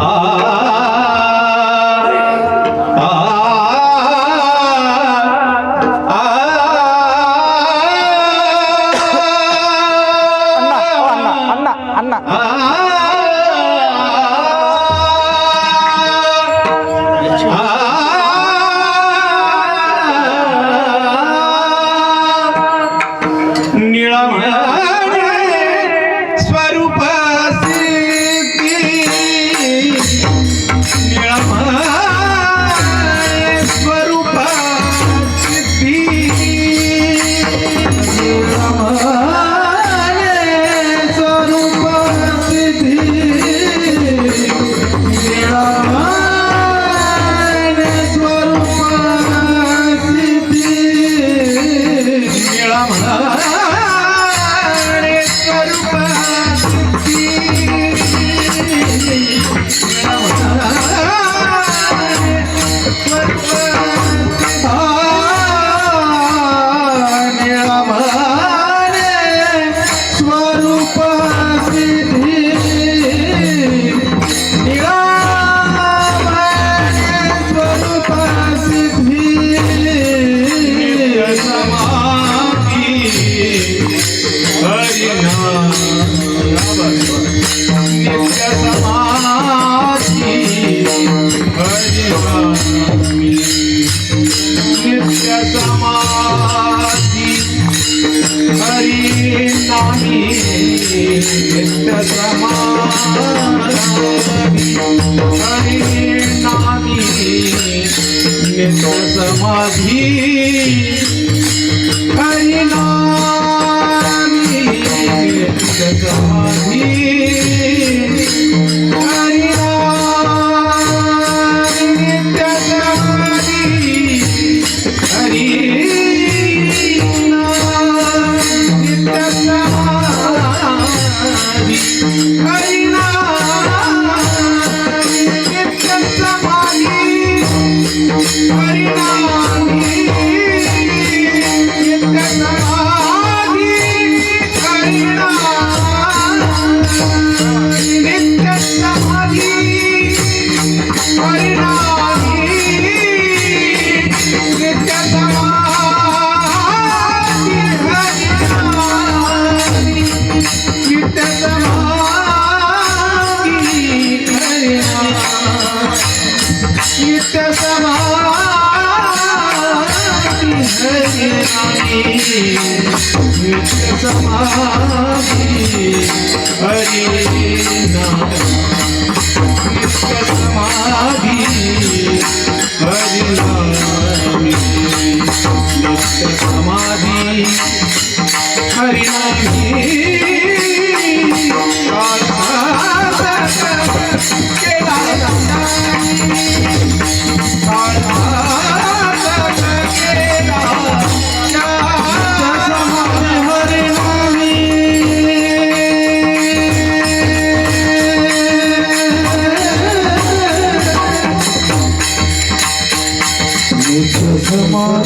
ಆ కరుణ समाधी नित्य समाधी हरी नित्य समाधी हरी नित्य समाधी हरी Oh,